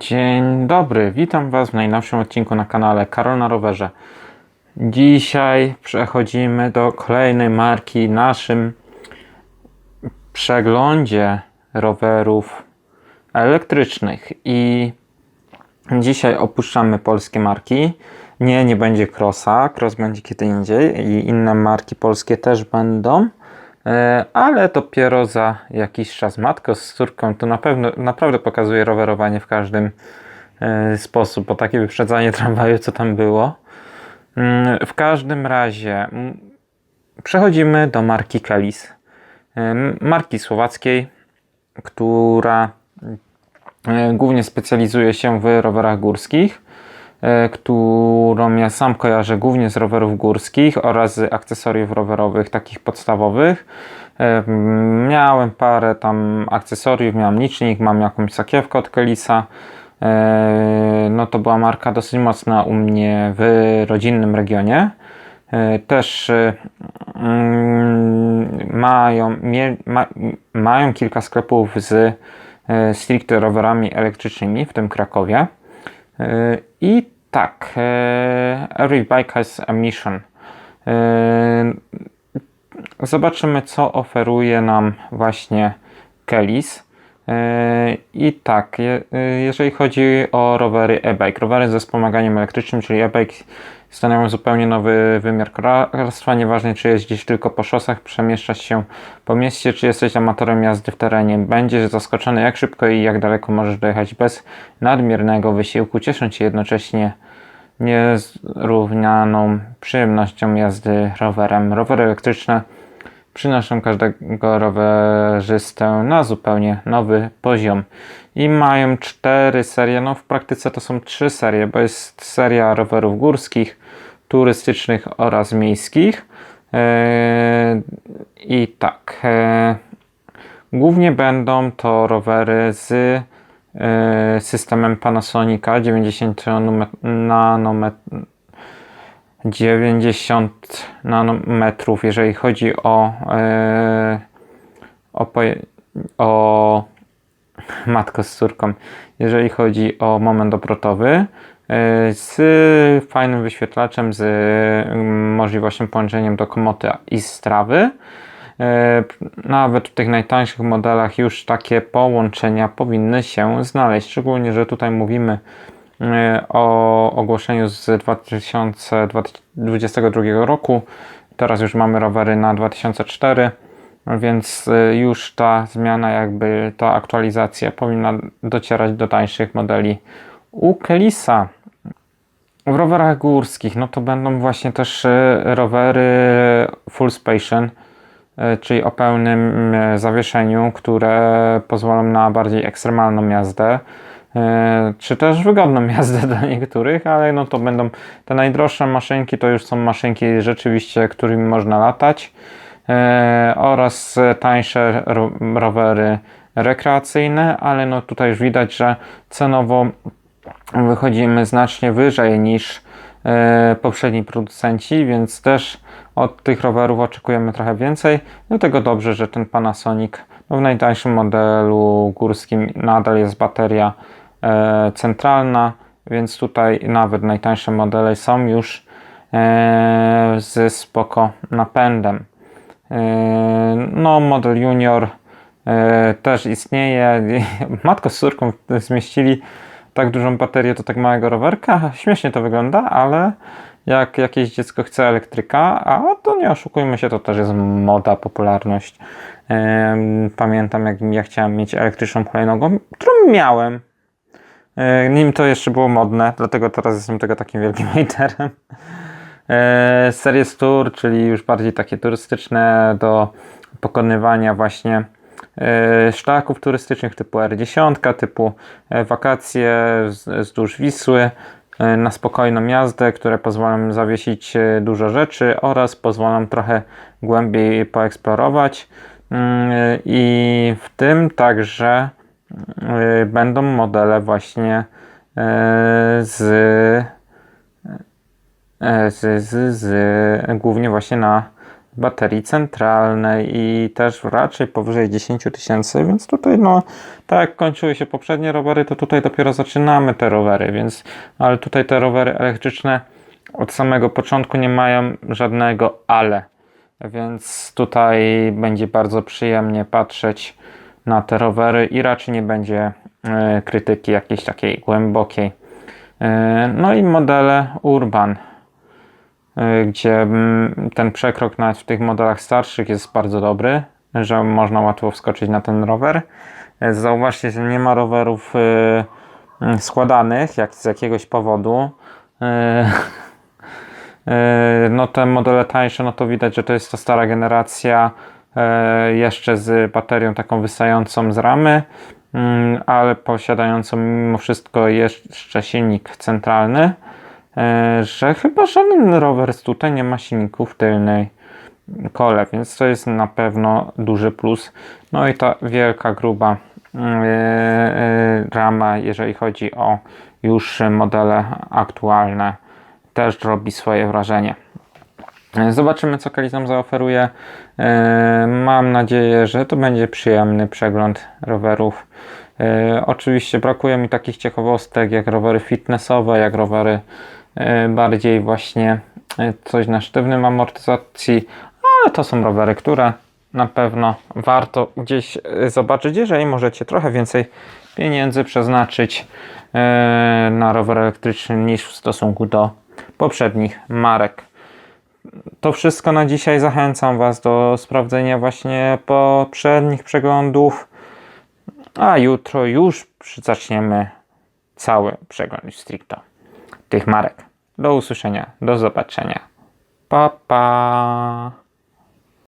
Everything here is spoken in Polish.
Dzień dobry, witam Was w najnowszym odcinku na kanale Karol na rowerze. Dzisiaj przechodzimy do kolejnej marki naszym przeglądzie rowerów elektrycznych i dzisiaj opuszczamy polskie marki. Nie, nie będzie Crossa, Cross będzie kiedy indziej i inne marki polskie też będą. E, ale dopiero za jakiś czas. Matko z córką to na pewno naprawdę pokazuje rowerowanie w każdym e, sposób, bo takie wyprzedzanie tramwaju, co tam było. Mm, w każdym razie mm, przechodzimy do marki Kelis. E, marki słowackiej, która głównie specjalizuje się w rowerach górskich którą ja sam kojarzę głównie z rowerów górskich oraz z akcesoriów rowerowych takich podstawowych. Miałem parę tam akcesoriów, miałem licznik, mam jakąś sakiewkę od Kelisa. No to była marka dosyć mocna u mnie w rodzinnym regionie. Też mają, ma, mają kilka sklepów z stricte rowerami elektrycznymi, w tym Krakowie. I tak, every bike has a mission. Zobaczymy, co oferuje nam właśnie Kelis. E, I tak, e, jeżeli chodzi o rowery e-bike, rowery ze wspomaganiem elektrycznym, czyli e-bike stanowią zupełnie nowy wymiar kolarstwa. Nieważne, czy jeździsz tylko po szosach, przemieszczać się po mieście, czy jesteś amatorem jazdy w terenie. Będziesz zaskoczony, jak szybko i jak daleko możesz dojechać bez nadmiernego wysiłku, ciesząc się jednocześnie niezrównaną przyjemnością jazdy rowerem. Rowery elektryczne przynoszą każdego rowerzystę na zupełnie nowy poziom. I mają cztery serie, no w praktyce to są trzy serie, bo jest seria rowerów górskich, turystycznych oraz miejskich. Eee, I tak, eee, głównie będą to rowery z eee, systemem Panasonica 90 nanometrów 90 nanometrów, jeżeli chodzi o, yy, o, o matko z córką, jeżeli chodzi o moment obrotowy, yy, z fajnym wyświetlaczem, z yy, możliwością połączenia do komoty i strawy. Nawet w tych najtańszych modelach już takie połączenia powinny się znaleźć, szczególnie, że tutaj mówimy E, o ogłoszeniu z 2022 roku. Teraz już mamy rowery na 2004, więc e, już ta zmiana, jakby ta aktualizacja powinna docierać do tańszych modeli u Kelisa. W rowerach górskich, no to będą właśnie też e, rowery full suspension, czyli o pełnym zawieszeniu, które pozwolą na bardziej ekstremalną jazdę. E, czy też wygodną jazdę dla niektórych, ale no to będą te najdroższe maszynki, to już są maszynki rzeczywiście, którymi można latać e, oraz tańsze rowery rekreacyjne, ale no tutaj już widać, że cenowo wychodzimy znacznie wyżej niż e, poprzedni producenci, więc też od tych rowerów oczekujemy trochę więcej. Dlatego dobrze, że ten Panasonic no w najtańszym modelu górskim nadal jest bateria centralna, więc tutaj nawet najtańsze modele są już e, ze spoko napędem. E, no, model junior też istnieje. Matko z córką zmieścili tak dużą baterię do tak małego rowerka. Śmiesznie to wygląda, ale jak jakieś dziecko chce elektryka, a to nie oszukujmy się, to też jest moda, popularność. Pamiętam, jak ja chciałem mieć elektryczną hulajnogą, którą miałem E, nim to jeszcze było modne, dlatego teraz jestem tego takim wielkim haterem. E, Series Tour, czyli już bardziej takie turystyczne do pokonywania właśnie e, szlaków turystycznych typu R10, typu wakacje wzdłuż Wisły na spokojną jazdę, które pozwolą zawiesić dużo rzeczy oraz pozwolą trochę głębiej poeksplorować. Mm, I w tym także będą modele właśnie y, z, y, z, z, z głównie właśnie na baterii centralnej i też raczej powyżej 10 tysięcy, więc tutaj no, tak jak kończyły się poprzednie rowery, to tutaj dopiero zaczynamy te rowery, więc, ale tutaj te rowery elektryczne od samego początku nie mają żadnego ale, więc tutaj będzie bardzo przyjemnie patrzeć na te rowery i raczej nie będzie e, krytyki jakiejś takiej głębokiej. E, No i modele Urban, e, gdzie mm, ten przekrok nawet w tych modelach starszych jest bardzo dobry, że można łatwo wskoczyć na ten rower. Zauważcie, że nie ma rowerów mm, składanych jak z jakiegoś powodu. No te modele tańsze, no to widać, że to jest to stara generacja jeszcze z baterią taką wystającą z ramy, mm, ale posiadającą mimo wszystko jeszcze silnik centralny, e, że chyba żaden rower z tutaj nie ma silników tylnej kole, więc to jest na pewno duży plus. No i ta wielka, gruba mm, e, e, rama, jeżeli chodzi o już modele aktualne też robi swoje wrażenie. Zobaczymy, co Kaliz nam zaoferuje. E, Mam nadzieję, że to będzie przyjemny przegląd rowerów. E, Oczywiście brakuje mi takich ciekawostek jak rowery fitnessowe, jak rowery e, bardziej właśnie coś na sztywnym amortyzacji, ale to są rowery, które na pewno warto gdzieś zobaczyć, jeżeli możecie trochę więcej pieniędzy przeznaczyć na rower elektryczny niż w stosunku do poprzednich marek. To wszystko na dzisiaj. Zachęcam Was do sprawdzenia właśnie poprzednich przeglądów. A jutro już zaczniemy cały przegląd stricto tych marek. Do usłyszenia, do zobaczenia. Pa, pa.